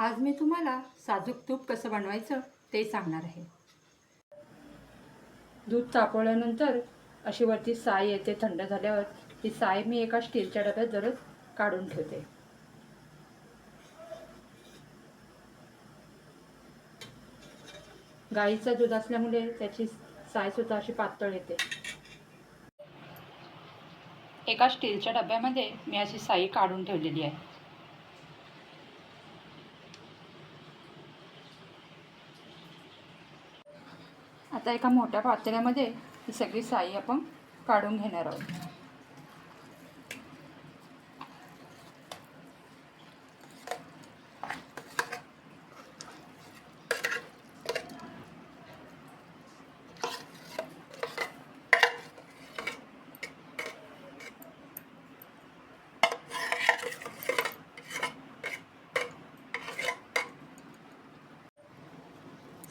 आज मी तुम्हाला साजूक तूप कसं बनवायचं ते सांगणार आहे. दूध तापवल्यानंतर अशी वरती साय येते थंड झाल्यावर ती साय मी एका स्टीलच्या डब्यात दररोज काढून ठेवते. गाईचं दूध असल्यामुळे त्याची सायसुद्धा अशी पातळ येते. एका स्टीलच्या डब्यामध्ये मी अशी साई काढून ठेवलेली आहे. आता एका मोठ्या पातेल्यामध्ये ही सगळी साई आपण काढून घेणार आहोत.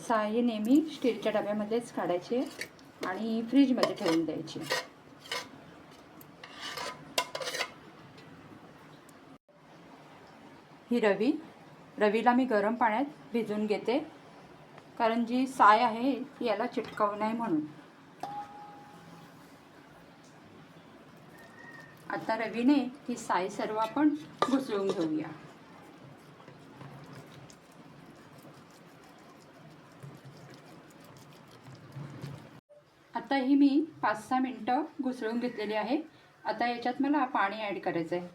साई नेहमी स्टीलच्या डब्यामध्येच काढायचे आणि फ्रीजमध्ये ठेवून द्यायचे. ही रवी रवीला मी गरम पाण्यात भिजून घेते कारण जी साय आहे ती याला चिटकावू नये म्हणून. आता रवीने ही साय सर्व आपण घुसळून घेऊया. आता ही मी पाच सहा मिनटं घुसळून घेतलेली आहे. आता याच्यात मला पाणी ॲड करायचं आहे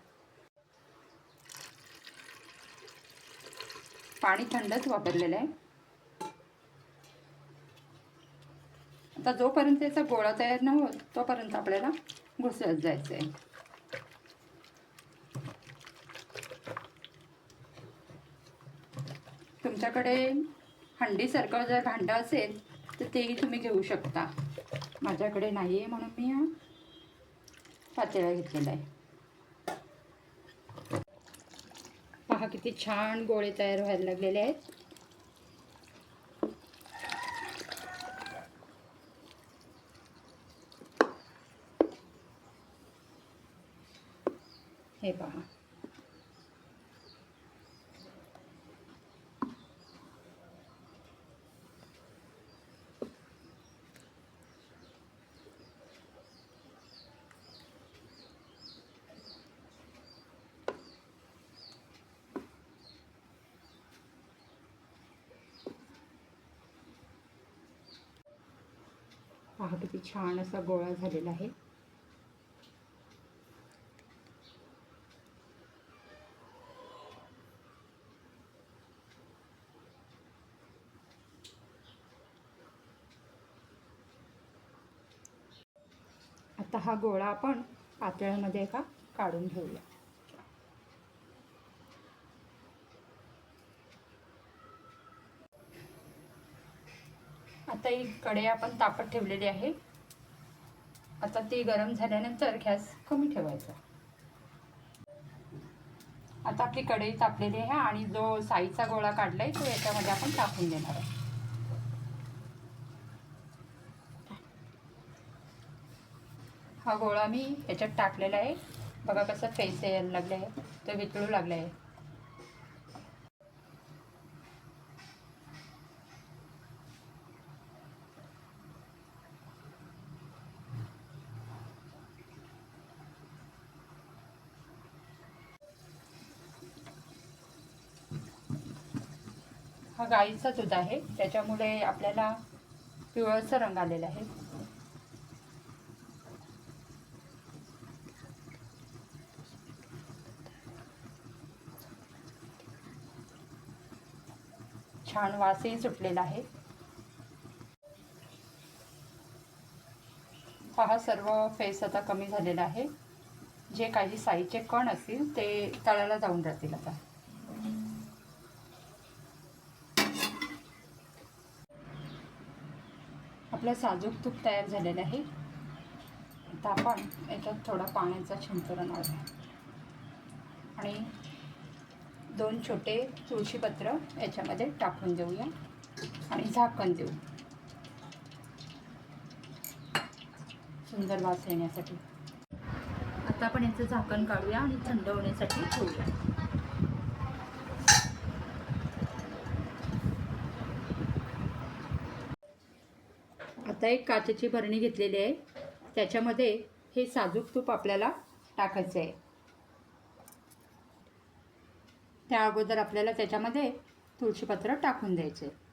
पाणी थंडच वापरलेलं आहे. आता जोपर्यंत याचा गोळा तयार न होत तोपर्यंत आपल्याला घुसळत जायचं आहे तुमच्याकडे हंडीसारखं जर भांडं असेल तर तेही तुम्ही घेऊ शकता. माझ्याकडे नाही आहे म्हणून मी हा घेतलेला आहे. पहा किती छान गोळे तयार व्हायला लागलेले आहेत. हे पहा. पहा किती छान असा गोळा झालेला आहे. आता हा गोळा आपण पातळ्यामध्ये एका काढून घेऊया. आता ही कढई आपण तापत ठेवलेली आहे. आता ती गरम झाल्यानंतर गॅस कमी ठेवायचा. आता आपली कढई तापलेली आहे आणि जो साईचा गोळा काढलाय तो याच्यामध्ये आपण टाकून देणार आहे. हा गोळा मी याच्यात टाकलेला आहे. बघा कसं फेस यायला लागले आहे तो वितळू लागला आहे हा गाईचा दूध आहे. त्याच्यामुळे आपल्याला पिवळसर रंग आलेला आहे. छान वासही सुटलेला आहे. पहा सर्व फेस आता कमी झालेला आहे. जे काही साईचे कण असतील ते तळाला जाऊन राहतील आता. आपलं साजूक तूप तयार झालेलं आहे. आता आपण याच्यात थोडा पाण्याचा छिंचरण आहे. आणि दोन छोटे तुळशीपत्र याच्यामध्ये टाकून देऊया. आणि झाकण देऊ. सुंदर वास येण्यासाठी. आता आपण याचं झाकण काढूया आणि थंड होण्यासाठी ठेवूया. आता एक काचेची भरणी घेतलेली आहे. त्याच्यामध्ये हे साजूक तूप आपल्याला टाकायचं आहे. त्या अगोदर आपल्याला त्याच्यामध्ये तुळशीपत्र टाकून द्यायचं. आहे